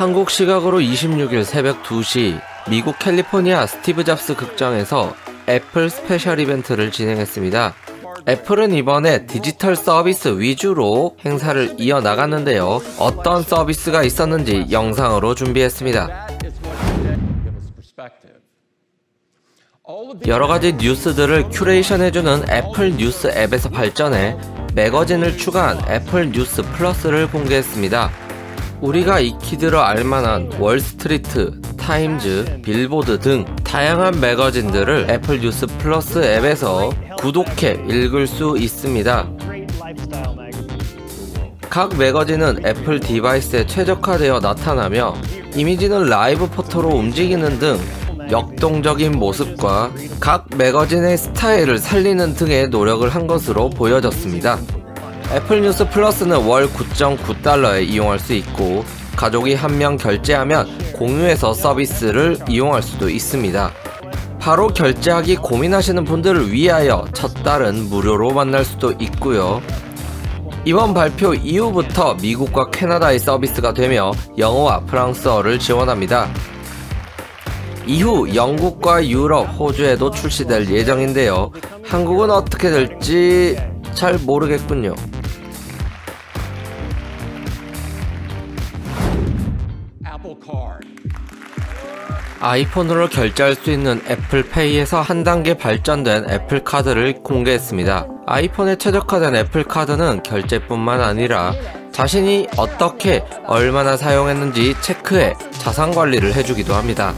한국 시각으로 26일 새벽 2시 미국 캘리포니아 스티브 잡스 극장에서 애플 스페셜 이벤트를 진행했습니다. 애플은 이번에 디지털 서비스 위주로 행사를 이어나갔는데요. 어떤 서비스가 있었는지 영상으로 준비했습니다. 여러 가지 뉴스들을 큐레이션해주는 애플 뉴스 앱에서 발전해 매거진을 추가한 애플 뉴스 플러스를 공개했습니다. 우리가 익히 들어 알만한 월스트리트, 타임즈, 빌보드 등 다양한 매거진들을 애플 뉴스 플러스 앱에서 구독해 읽을 수 있습니다. 각 매거진은 애플 디바이스에 최적화되어 나타나며 이미지는 라이브 포토로 움직이는 등 역동적인 모습과 각 매거진의 스타일을 살리는 등의 노력을 한 것으로 보여졌습니다. 애플 뉴스 플러스는 월 9.9달러에 이용할 수 있고 가족이 한 명 결제하면 공유해서 서비스를 이용할 수도 있습니다. 바로 결제하기 고민하시는 분들을 위하여 첫 달은 무료로 만날 수도 있고요. 이번 발표 이후부터 미국과 캐나다의 서비스가 되며 영어와 프랑스어를 지원합니다. 이후 영국과 유럽, 호주에도 출시될 예정인데요. 한국은 어떻게 될지 잘 모르겠군요. 아이폰으로 결제할 수 있는 애플페이에서 한 단계 발전된 애플카드를 공개했습니다. 아이폰에 최적화된 애플카드는 결제뿐만 아니라 자신이 어떻게 얼마나 사용했는지 체크해 자산 관리를 해주기도 합니다.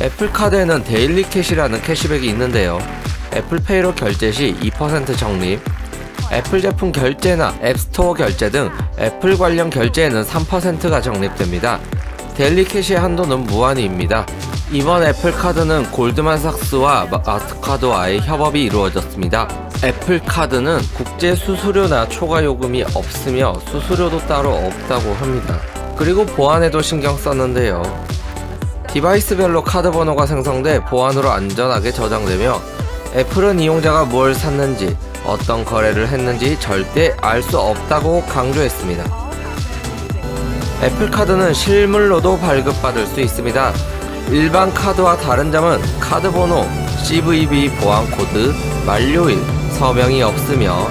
애플카드에는 데일리 캐시라는 캐시백이 있는데요. 애플페이로 결제 시 2% 적립, 애플 제품 결제나 앱스토어 결제 등 애플 관련 결제에는 3%가 적립됩니다. 데일리 캐시의 한도는 무한히입니다. 이번 애플카드는 골드만삭스와 마스터카드와의 협업이 이루어졌습니다. 애플카드는 국제 수수료나 초과 요금이 없으며 수수료도 따로 없다고 합니다. 그리고 보안에도 신경 썼는데요. 디바이스별로 카드 번호가 생성돼 보안으로 안전하게 저장되며 애플은 이용자가 뭘 샀는지 어떤 거래를 했는지 절대 알 수 없다고 강조했습니다. 애플카드는 실물로도 발급받을 수 있습니다. 일반 카드와 다른 점은 카드 번호, CVV 보안 코드, 만료일, 서명이 없으며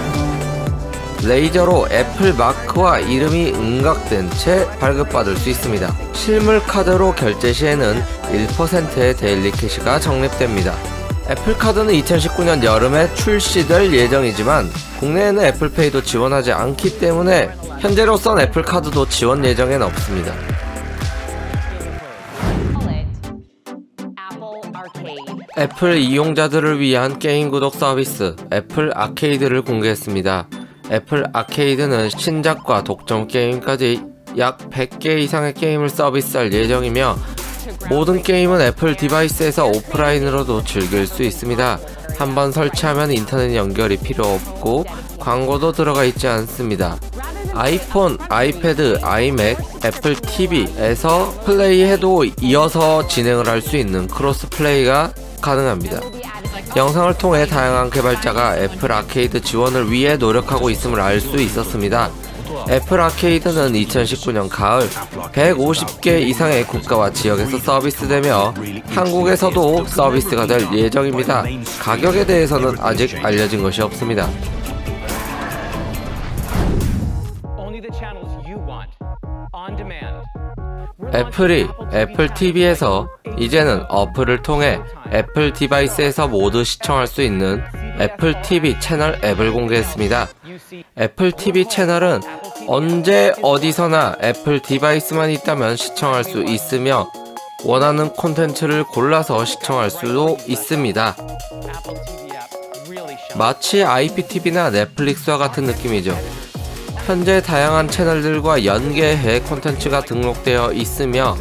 레이저로 애플 마크와 이름이 응각된 채 발급받을 수 있습니다. 실물 카드로 결제 시에는 1%의 데일리 캐시가 적립됩니다. 애플카드는 2019년 여름에 출시될 예정이지만 국내에는 애플페이도 지원하지 않기 때문에 현재로선 애플카드도 지원 예정엔 없습니다. 애플 이용자들을 위한 게임 구독 서비스 애플 아케이드를 공개했습니다. 애플 아케이드는 신작과 독점 게임까지 약 100개 이상의 게임을 서비스할 예정이며 모든 게임은 애플 디바이스에서 오프라인으로도 즐길 수 있습니다. 한번 설치하면 인터넷 연결이 필요 없고 광고도 들어가 있지 않습니다. 아이폰, 아이패드, 아이맥, 애플 TV에서 플레이해도 이어서 진행을 할 수 있는 크로스 플레이가 가능합니다. 영상을 통해 다양한 개발자가 애플 아케이드 지원을 위해 노력하고 있음을 알 수 있었습니다. 애플 아케이드는 2019년 가을 150개 이상의 국가와 지역에서 서비스되며 한국에서도 서비스가 될 예정입니다. 가격에 대해서는 아직 알려진 것이 없습니다. 애플이 애플 TV에서 이제는 어플을 통해 애플 디바이스에서 모두 시청할 수 있는 애플 TV 채널 앱을 공개했습니다. 애플 TV 채널은 언제 어디서나 애플 디바이스만 있다면 시청할 수 있으며 원하는 콘텐츠를 골라서 시청할 수도 있습니다. 마치 IPTV나 넷플릭스와 같은 느낌이죠. 현재 다양한 채널들과 연계해 콘텐츠가 등록되어 있으며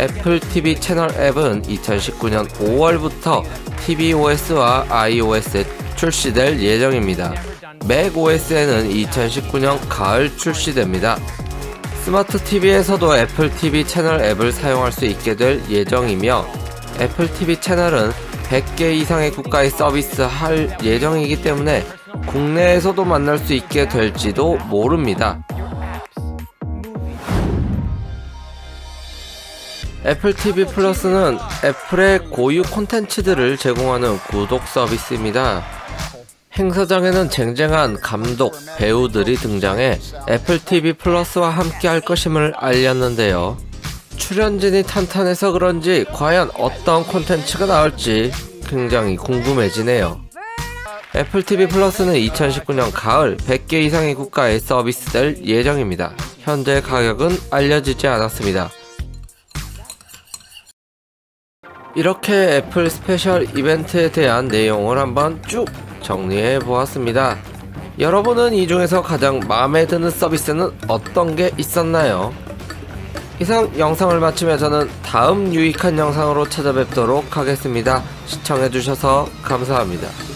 애플 TV 채널 앱은 2019년 5월부터 tvOS와 iOS에 출시될 예정입니다. 맥OS에는 2019년 가을 출시됩니다. 스마트 TV에서도 애플 TV 채널 앱을 사용할 수 있게 될 예정이며 애플 TV 채널은 100개 이상의 국가에 서비스할 예정이기 때문에 국내에서도 만날 수 있게 될지도 모릅니다. 애플 TV 플러스는 애플의 고유 콘텐츠들을 제공하는 구독 서비스입니다. 행사장에는 쟁쟁한 감독, 배우들이 등장해 애플 TV 플러스와 함께 할 것임을 알렸는데요. 출연진이 탄탄해서 그런지 과연 어떤 콘텐츠가 나올지 굉장히 궁금해지네요. 애플 TV 플러스는 2019년 가을 100개 이상의 국가에 서비스될 예정입니다. 현재 가격은 알려지지 않았습니다. 이렇게 애플 스페셜 이벤트에 대한 내용을 한번 쭉 정리해 보았습니다. 여러분은 이 중에서 가장 마음에 드는 서비스는 어떤 게 있었나요? 이상 영상을 마치며 저는 다음 유익한 영상으로 찾아뵙도록 하겠습니다. 시청해주셔서 감사합니다.